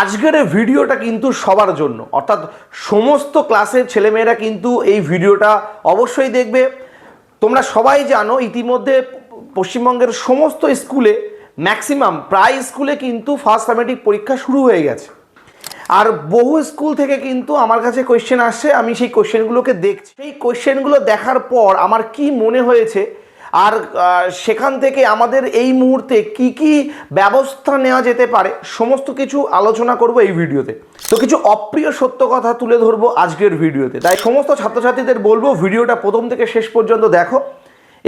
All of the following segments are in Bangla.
আজকের ভিডিওটা কিন্তু সবার জন্য। অর্থাৎ সমস্ত ক্লাসের ছেলেমেয়েরা কিন্তু এই ভিডিওটা অবশ্যই দেখবে। তোমরা সবাই জানো, ইতিমধ্যে পশ্চিমবঙ্গের সমস্ত স্কুলে ম্যাক্সিমাম প্রায় স্কুলে কিন্তু ফার্স্ট সামেটিক পরীক্ষা শুরু হয়ে গেছে। আর বহু স্কুল থেকে কিন্তু আমার কাছে কোয়েশ্চেন আসছে আমি সেই কোয়েশ্চেনগুলোকে দেখছি। সেই কোয়েশ্চেনগুলো দেখার পর আমার কি মনে হয়েছে আর সেখান থেকে আমাদের এই মুহূর্তে কি কি ব্যবস্থা নেওয়া যেতে পারে সমস্ত কিছু আলোচনা করব এই ভিডিওতে। তো কিছু অপ্রিয় সত্য কথা তুলে ধরবো আজকের ভিডিওতে। তাই সমস্ত ছাত্রছাত্রীদের বলব ভিডিওটা প্রথম থেকে শেষ পর্যন্ত দেখো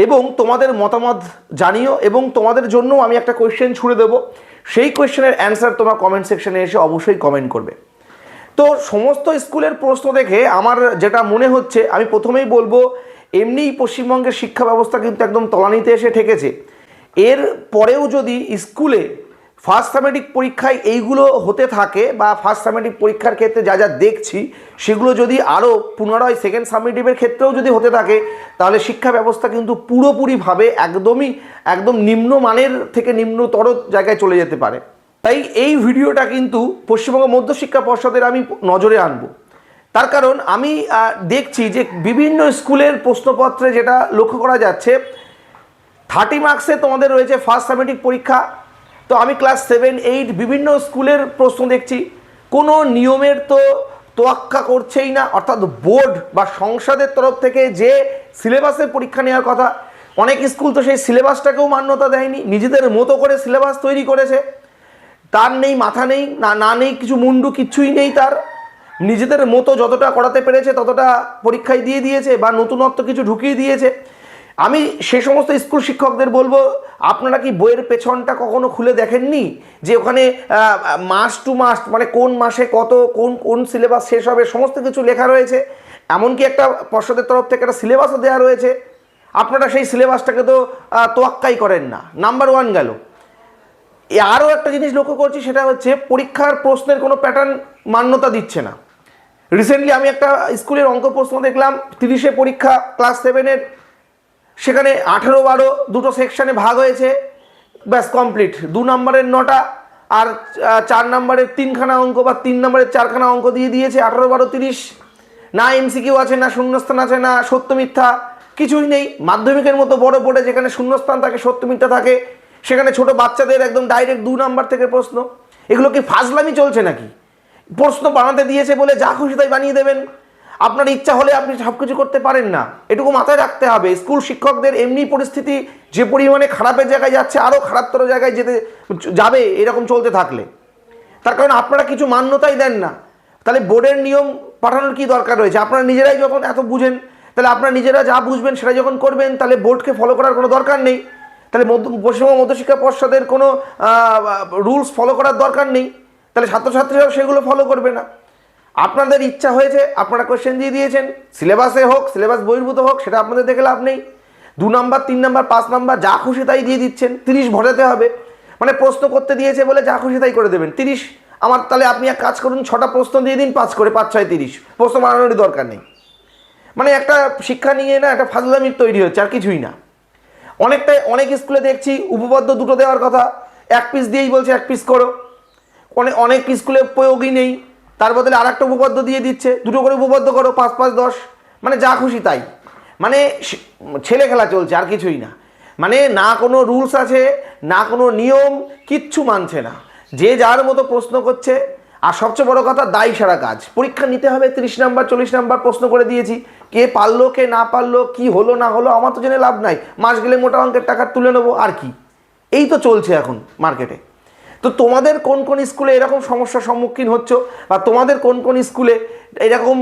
এবং তোমাদের মতামত জানিও এবং তোমাদের জন্য আমি একটা কোয়েশ্চেন ছুড়ে দেবো। সেই কোয়েশ্চেনের অ্যান্সার তোমার কমেন্ট সেকশনে এসে অবশ্যই কমেন্ট করবে। তো সমস্ত স্কুলের প্রশ্ন দেখে আমার যেটা মনে হচ্ছে, আমি প্রথমেই বলব এমনিই পশ্চিমবঙ্গের শিক্ষা ব্যবস্থা কিন্তু একদম তলানিতে এসে ঠেকেছে। এর পরেও যদি স্কুলে ফার্স্ট সামেটিক পরীক্ষায় এইগুলো হতে থাকে বা ফার্স্ট সামেটিক পরীক্ষার ক্ষেত্রে যা যা দেখছি, সেগুলো যদি আরও পুনরায় সেকেন্ড সামেটিভের ক্ষেত্রেও যদি হতে থাকে, তাহলে শিক্ষা ব্যবস্থা কিন্তু পুরোপুরিভাবে একদমই, একদম নিম্নমানের থেকে নিম্নতর জায়গায় চলে যেতে পারে। তাই এই ভিডিওটা কিন্তু পশ্চিমবঙ্গ মধ্যশিক্ষা পর্ষদের আমি নজরে আনব। তার কারণ আমি দেখছি যে বিভিন্ন স্কুলের প্রশ্নপত্রে যেটা লক্ষ্য করা যাচ্ছে থার্টি মার্কসে তোমাদের রয়েছে ফার্স্ট সামেটিক পরীক্ষা। তো আমি ক্লাস সেভেন এইট বিভিন্ন স্কুলের প্রশ্ন দেখছি। কোনো নিয়মের তো তোয়াক্কা করছেই না। অর্থাৎ বোর্ড বা সংসদের তরফ থেকে যে সিলেবাসের পরীক্ষা নেওয়ার কথা, অনেক স্কুল তো সেই সিলেবাসটাকেও মান্যতা দেয়নি। নিজেদের মতো করে সিলেবাস তৈরি করেছে। তার নেই, মাথা নেই, না না নেই, কিছু মুন্ডু, কিচ্ছুই নেই তার। নিজেদের মতো যতটা করাতে পেরেছে, ততটা পরীক্ষায় দিয়ে দিয়েছে বা নতুনত্ব কিছু ঢুকিয়ে দিয়েছে। আমি সে সমস্ত স্কুল শিক্ষকদের বলব, আপনারা কি বইয়ের পেছনটা কখনো খুলে দেখেননি? যে ওখানে মাস টু মাস মানে কোন মাসে কত, কোন কোন সিলেবাস শেষ হবে, সমস্ত কিছু লেখা রয়েছে। এমনকি একটা পর্ষদের তরফ থেকে একটা সিলেবাসও দেওয়া রয়েছে। আপনারা সেই সিলেবাসটাকে তো তোয়াক্কাই করেন না। নাম্বার ওয়ান গেল। আরও একটা জিনিস লক্ষ্য করছি, সেটা হচ্ছে পরীক্ষার প্রশ্নের কোনো প্যাটার্ন মান্যতা দিচ্ছে না। রিসেন্টলি আমি একটা স্কুলের অঙ্ক প্রশ্ন দেখলাম, তিরিশে পরীক্ষা ক্লাস সেভেনের সেখানে আঠেরো বারো দুটো সেকশানে ভাগ হয়েছে। ব্যাস কমপ্লিট দু নম্বরের নটা আর চার নম্বরের তিনখানা অঙ্ক বা তিন নম্বরের চারখানা অঙ্ক দিয়ে দিয়েছে। আঠেরো বারো তিরিশ। না এমসিকিউ আছে, না শূন্যস্থান আছে, না সত্য মিথ্যা। কিছুই নেই। মাধ্যমিকের মতো বড় বোর্ডে যেখানে শূন্যস্থান থাকে, সত্য মিথ্যা থাকে, সেখানে ছোট বাচ্চাদের একদম ডাইরেক্ট দু নাম্বার থেকে প্রশ্ন। এগুলো কি ফাজলামি চলছে নাকি? প্রশ্ন বানাতে দিয়েছে বলে যা খুশি তাই বানিয়ে দেবেন। আপনার ইচ্ছা হলে আপনি সব কিছু করতে পারেন না। এটুকু মাথায় রাখতে হবে, স্কুল শিক্ষকদের এমনি পরিস্থিতি যে পরিমাণে খারাপের জায়গায় যাচ্ছে আরও খারাপতর জায়গায় যেতে যাবে, এরকম চলতে থাকলে। তার কারণ আপনারা কিছু মান্যতাই দেন না। তাহলে বোর্ডের নিয়ম পাঠানোর কি দরকার রয়েছে? আপনারা নিজেরাই যখন এত বুঝেন, তাহলে আপনারা নিজেরা যা বুঝবেন সেটা যখন করবেন, তাহলে বোর্ডকে ফলো করার কোনো দরকার নেই। তাহলে মধ্য, পশ্চিমবঙ্গ মধ্যশিক্ষা পর্ষদের কোনো রুলস ফলো করার দরকার নেই। তাহলে ছাত্রছাত্রীরাও সেগুলো ফলো করবে না। আপনাদের ইচ্ছা হয়েছে, আপনারা কোয়েশ্চেন দিয়ে দিয়েছেন। সিলেবাসে হোক সিলেবাস বহির্ভূত হোক, সেটা আপনাদের দেখে লাভ নেই। দু নাম্বার, তিন নাম্বার, পাঁচ নাম্বার, যা খুশি তাই দিয়ে দিচ্ছেন। তিরিশ ভরাতে হবে। মানে প্রশ্ন করতে দিয়েছে বলে যা খুশি তাই করে দেবেন। তিরিশ, আমার তাহলে আপনি এক কাজ করুন, ছটা প্রশ্ন দিয়ে দিন, পাঁচ করে, পাঁচ, ছয়, তিরিশ। প্রশ্ন বানানোরই দরকার নেই। মানে একটা শিক্ষা নিয়ে না একটা ফাজলামির তৈরি হচ্ছে, আর কিছুই না। অনেকটাই, অনেক স্কুলে দেখছি, উপপাদ্য দুটো দেওয়ার কথা, এক পিস দিয়েই বলছে, এক পিস করো। অনেক অনেক স্কুলে প্রয়োগই নেই। তার বদলে আর একটা উপপাদ্য দিয়ে দিচ্ছে। দুটো করে উপপাদ্য করো, পাঁচ পাঁচ, দশ। মানে যা খুশি তাই। মানে ছেলে খেলা চলছে, আর কিছুই না। মানে না কোনো রুলস আছে, না কোনো নিয়ম, কিচ্ছু মানছে না। যে যার মতো প্রশ্ন করছে, আর সবচেয়ে বড় কথা, দায়ী সারা কাজ। পরীক্ষা নিতে হবে, তিরিশ নাম্বার, চল্লিশ নাম্বার প্রশ্ন করে দিয়েছি। কে পারল, কে না পারল, কি হলো, না হলো, আমার তো জেনে লাভ নাই। মাস গেলে মোটা অঙ্কের টাকা তুলে নেব, আর কি? এই তো চলছে এখন মার্কেটে। তো তোমাদের কোন কোন স্কুলে এরকম সমস্যার সম্মুখীন হচ্ছ? বা তোমাদের কোন কোন স্কুলে এরকম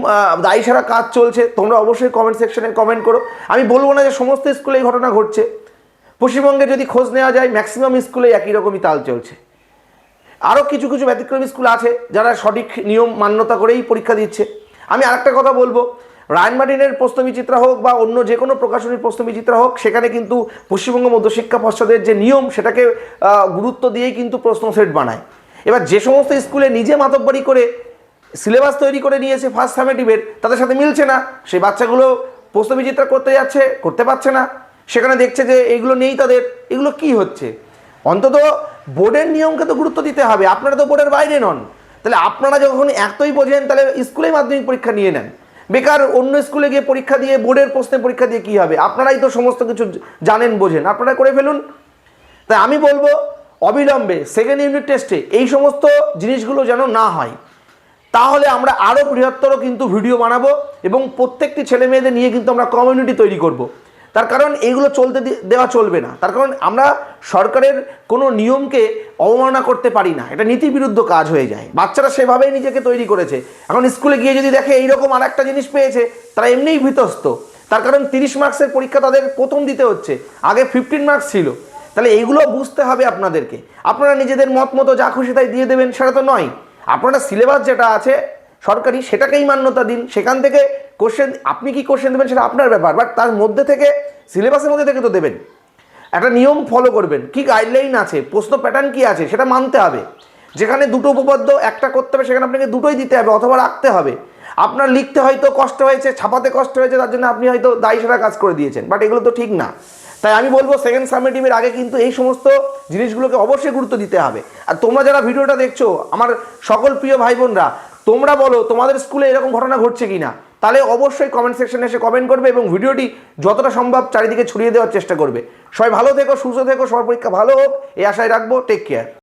দায়ী সারা কাজ চলছে? তোমরা অবশ্যই কমেন্ট সেকশনে কমেন্ট করো। আমি বলব না যে সমস্ত স্কুলে এই ঘটনা ঘটছে। পশ্চিমবঙ্গে যদি খোঁজ নেওয়া যায় ম্যাক্সিমাম স্কুলে একই রকমই তাল চলছে। আরও কিছু কিছু ব্যতিক্রমী স্কুল আছে যারা সঠিক নিয়ম মান্যতা করেই পরীক্ষা দিচ্ছে। আমি আরেকটা কথা বলব। রায়নবাটিনের প্রশ্নবিচিত্রা হোক বা অন্য যে কোনো প্রকাশনীর প্রশ্নবিচিত্রা হোক, সেখানে কিন্তু পশ্চিমবঙ্গ মধ্যশিক্ষা পর্ষদের যে নিয়ম, সেটাকে গুরুত্ব দিয়েই কিন্তু প্রশ্ন সেট বানায়। এবার যে সমস্ত স্কুলে নিজে মাতব্বরি করে সিলেবাস তৈরি করে নিয়েছে ফার্স্ট সামেটিভের তাদের সাথে মিলছে না। সেই বাচ্চাগুলো প্রশ্নবিচিত্রা করতে যাচ্ছে, করতে পারছে না। সেখানে দেখছে যে এগুলো নেই তাদের, এগুলো কি হচ্ছে? অন্তত বোর্ডের নিয়মকে তো গুরুত্ব দিতে হবে, আপনারা তো বোর্ডের বাইরে নন। তাহলে আপনারা যখন এতই বোঝেন, তাহলে স্কুলেই মাধ্যমিক পরীক্ষা নিয়ে নেন। বেকার অন্য স্কুলে গিয়ে পরীক্ষা দিয়ে, বোর্ডের প্রশ্নে পরীক্ষা দিয়ে কী হবে? আপনারাই তো সমস্ত কিছু জানেন, বোঝেন। আপনারা করে ফেলুন। তাই আমি বলব, অবিলম্বে সেকেন্ড ইউনিট টেস্টে এই সমস্ত জিনিসগুলো যেন না হয়। তাহলে আমরা আরও বৃহত্তর কিন্তু ভিডিও বানাবো এবং প্রত্যেকটি ছেলে মেয়েদের নিয়ে কিন্তু আমরা কমিউনিটি তৈরি করব। তার কারণ এইগুলো চলতে দেওয়া চলবে না। তার কারণ আমরা সরকারের কোনো নিয়মকে অবমাননা করতে পারি না। এটা নীতি বিরুদ্ধ কাজ হয়ে যায়। বাচ্চারা সেভাবেই নিজেকে তৈরি করেছে। এখন স্কুলে গিয়ে যদি দেখে এইরকম আর একটা জিনিস পেয়েছে, তারা এমনিই ভীতস্ত তার কারণ তিরিশ মার্কসের পরীক্ষা তাদের প্রথম দিতে হচ্ছে। আগে ফিফটিন মার্কস ছিল। তাহলে এইগুলো বুঝতে হবে আপনাদেরকে। আপনারা নিজেদের মত মতো যা খুশি তাই দিয়ে দেবেন, সেটা তো নয়। আপনারা সিলেবাস যেটা আছে, সরকারি, সেটাকেই মান্যতা দিন। সেখান থেকে কোশ্চেন আপনি কি কোশ্চেন দেবেন সেটা আপনার ব্যাপার বাট তার মধ্যে থেকে সিলেবাসের মধ্যে থেকে তো দেবেন। একটা নিয়ম ফলো করবেন। কি গাইডলাইন আছে? প্রশ্ন প্যাটার্ন কি আছে? সেটা মানতে হবে। যেখানে দুটো উপপাদ্য, একটা করতে হবে, সেখানে আপনাকে দুটোই দিতে হবে, অথবা রাখতে হবে। আপনার লিখতে হয়তো কষ্ট হয়েছে, ছাপাতে কষ্ট হয়েছে, তার জন্য আপনি হয়তো দায়ী সেরা কাজ করে দিয়েছেন বাট এগুলো তো ঠিক না। তাই আমি বলব সেকেন্ড সাবমিটিভের আগে কিন্তু এই সমস্ত জিনিসগুলোকে অবশ্যই গুরুত্ব দিতে হবে। আর তোমরা যারা ভিডিওটা দেখছ, আমার সকল প্রিয় ভাই বোনরা, তোমরা বলো, তোমাদের স্কুলে এরকম ঘটনা ঘটছে কি না তাহলে অবশ্যই কমেন্ট সেকশনে এসে কমেন্ট করবে এবং ভিডিওটি যতটা সম্ভব চারিদিকে ছড়িয়ে দেওয়ার চেষ্টা করবে। সবাই ভালো থেকো, সুস্থ থেকো, সবার পরীক্ষা ভালো হোক, এই আশায় রাখব টেক কেয়ার